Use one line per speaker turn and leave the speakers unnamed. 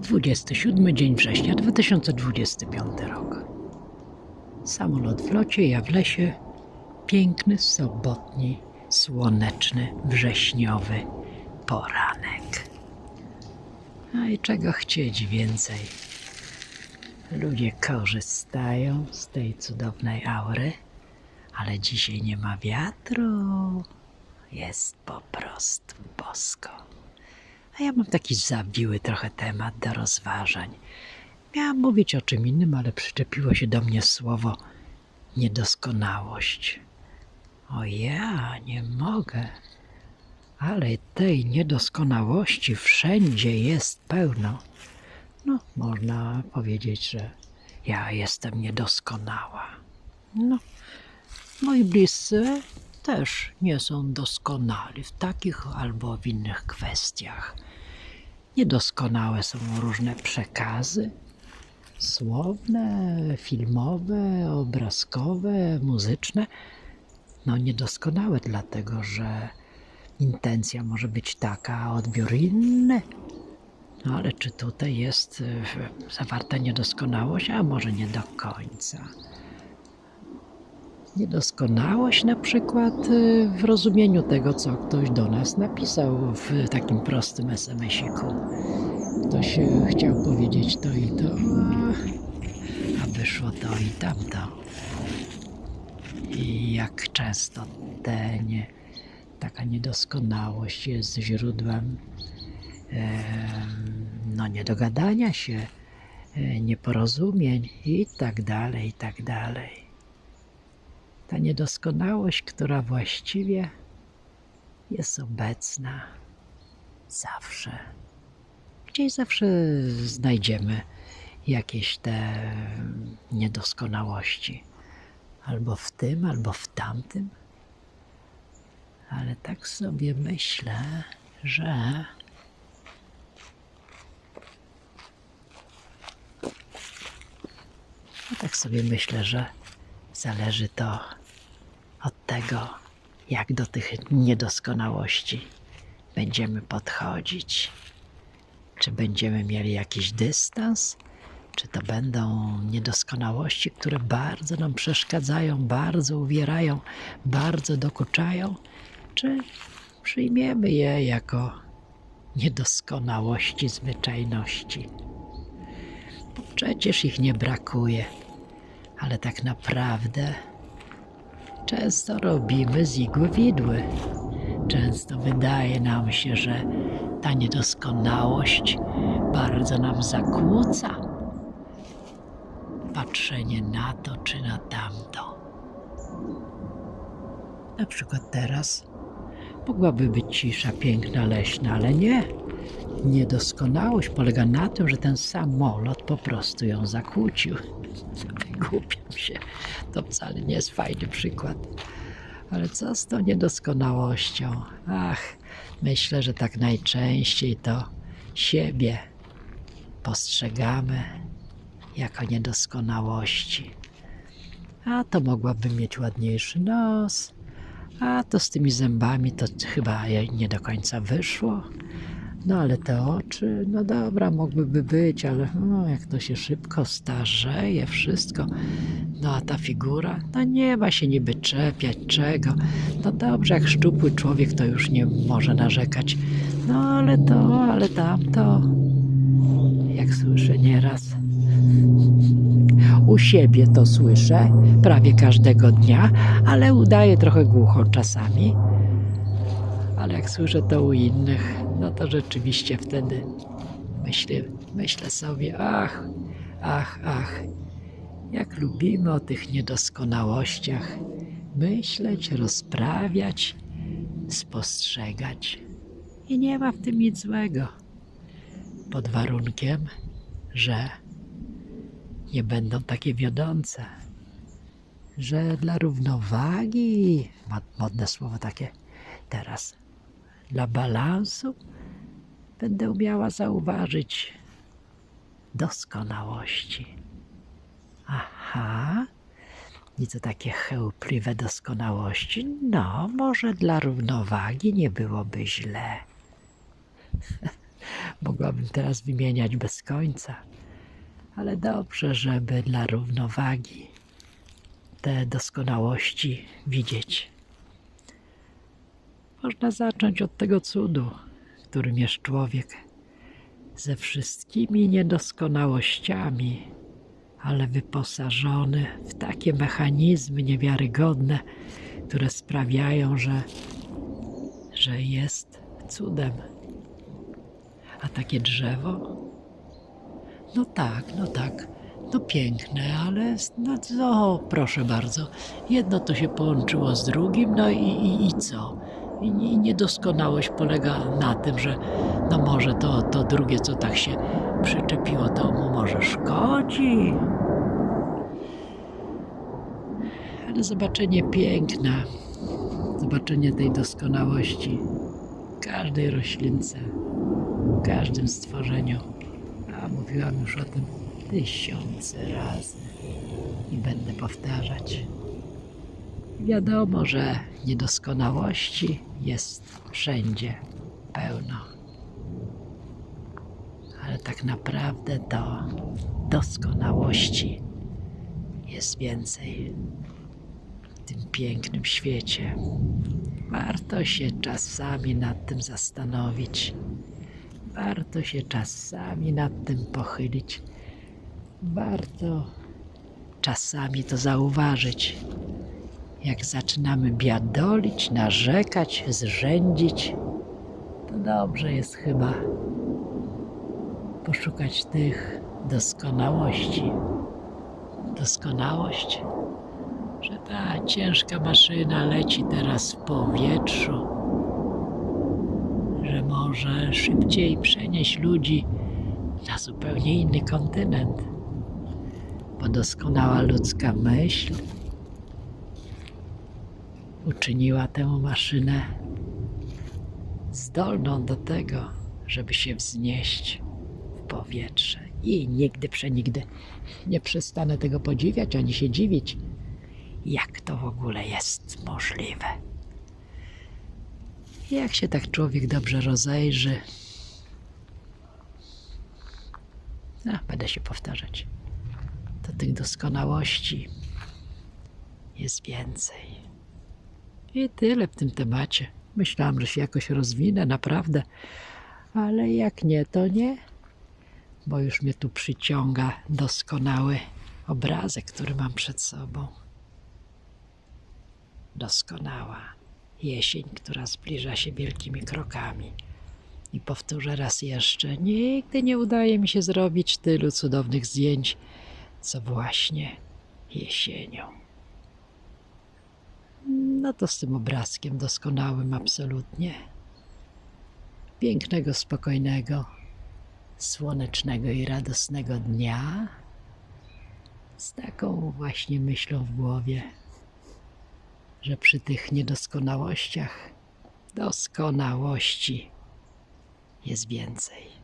27 dzień września 2025 rok. Samolot w locie, ja w lesie. Piękny, sobotni, słoneczny, wrześniowy poranek. A i czego chcieć więcej? Ludzie korzystają z tej cudownej aury, ale dzisiaj nie ma wiatru. Jest po prostu bosko. Ja mam taki zawiły trochę temat do rozważań. Miałam mówić o czym innym, ale przyczepiło się do mnie słowo niedoskonałość. O ja nie mogę. Ale tej niedoskonałości wszędzie jest pełno. No, można powiedzieć, że ja jestem niedoskonała. No, moi bliscy też nie są doskonali w takich albo w innych kwestiach. Niedoskonałe są różne przekazy słowne, filmowe, obrazkowe, muzyczne. No, niedoskonałe, dlatego że intencja może być taka, a odbiór inny. No ale czy tutaj jest e, zawarta niedoskonałość? A może nie do końca. Niedoskonałość na przykład e, w rozumieniu tego, co ktoś do nas napisał w takim prostym SMS-iku. Ktoś e, chciał powiedzieć to i to, a- wyszło to i tamto. I jak często te nie, taka niedoskonałość jest źródłem em, no, niedogadania się, e, nieporozumień i tak dalej, i tak dalej. Ta niedoskonałość, która właściwie jest obecna zawsze. Gdzieś zawsze znajdziemy jakieś te niedoskonałości. Albo w tym, albo w tamtym. Ale tak sobie myślę, że No tak sobie myślę, że zależy to od tego, jak do tych niedoskonałości będziemy podchodzić. Czy będziemy mieli jakiś dystans, czy to będą niedoskonałości, które bardzo nam przeszkadzają, bardzo uwierają, bardzo dokuczają, czy przyjmiemy je jako niedoskonałości zwyczajności. Bo przecież ich nie brakuje, ale tak naprawdę często robimy z igły widły. Często wydaje nam się, że ta niedoskonałość bardzo nam zakłóca patrzenie na to czy na tamto. Na przykład teraz mogłaby być cisza piękna, leśna, ale nie. Niedoskonałość polega na tym, że ten samolot po prostu ją zakłócił. Wygłupiam się. To wcale nie jest fajny przykład. Ale co z tą niedoskonałością? Ach, myślę, że tak najczęściej to siebie postrzegamy jako niedoskonałości. A to mogłabym mieć ładniejszy nos, a to z tymi zębami to chyba nie do końca wyszło. No ale te oczy, no dobra, mogłyby być, ale no, jak to się szybko starzeje, wszystko. No a ta figura, no nie ma się niby czepiać czego. No dobrze, jak szczupły człowiek to już nie może narzekać. No ale to, ale tamto. Jak słyszę nieraz. U siebie to słyszę prawie każdego dnia, ale udaję trochę głucho czasami. Ale jak słyszę to u innych, no to rzeczywiście wtedy myślę, myślę sobie, ach, ach, ach, jak lubimy o tych niedoskonałościach myśleć, rozprawiać, spostrzegać. I nie ma w tym nic złego. Pod warunkiem, że nie będą takie wiodące, że dla równowagi, mod- modne słowo takie teraz, dla balansu będę umiała zauważyć doskonałości. Aha, to takie chełpliwe doskonałości. No, może dla równowagi nie byłoby źle. Mogłabym teraz wymieniać bez końca, ale dobrze, żeby dla równowagi te doskonałości widzieć. Można zacząć od tego cudu, którym jest człowiek, ze wszystkimi niedoskonałościami, ale wyposażony w takie mechanizmy niewiarygodne, które sprawiają, że, że jest cudem. A takie drzewo? No tak, no tak. No piękne, ale no co, proszę bardzo. Jedno to się połączyło z drugim, no i, i, i co? I, niedoskonałość polega na tym, że no może to, to drugie, co tak się przyczepiło, to mu może szkodzi. Ale zobaczenie piękna, zobaczenie tej doskonałości każdej roślince, w każdym stworzeniu. A mówiłam już o tym tysiące razy i będę powtarzać. Wiadomo, że niedoskonałości jest wszędzie pełno. Ale tak naprawdę to doskonałości jest więcej w tym pięknym świecie. Warto się czasami nad tym zastanowić. Warto się czasami nad tym pochylić. Warto czasami to zauważyć. Jak zaczynamy biadolić, narzekać, zrzędzić, to dobrze jest chyba poszukać tych doskonałości. Doskonałość, że ta ciężka maszyna leci teraz w powietrzu, że może szybciej przenieść ludzi na zupełnie inny kontynent, bo doskonała ludzka myśl uczyniła tę maszynę zdolną do tego, żeby się wznieść w powietrze. I nigdy przenigdy nie przestanę tego podziwiać ani się dziwić, jak to w ogóle jest możliwe. Jak się tak człowiek dobrze rozejrzy, a, będę się powtarzać, to tych doskonałości jest więcej. I tyle w tym temacie. Myślałam, że się jakoś rozwinę, naprawdę. Ale jak nie, to nie. Bo już mnie tu przyciąga doskonały obrazek, który mam przed sobą. Doskonała jesień, która zbliża się wielkimi krokami. I powtórzę raz jeszcze, nigdy nie udaje mi się zrobić tylu cudownych zdjęć, co właśnie jesienią. No to z tym obrazkiem doskonałym absolutnie. Pięknego, spokojnego, słonecznego i radosnego dnia. Z taką właśnie myślą w głowie, że przy tych niedoskonałościach doskonałości jest więcej.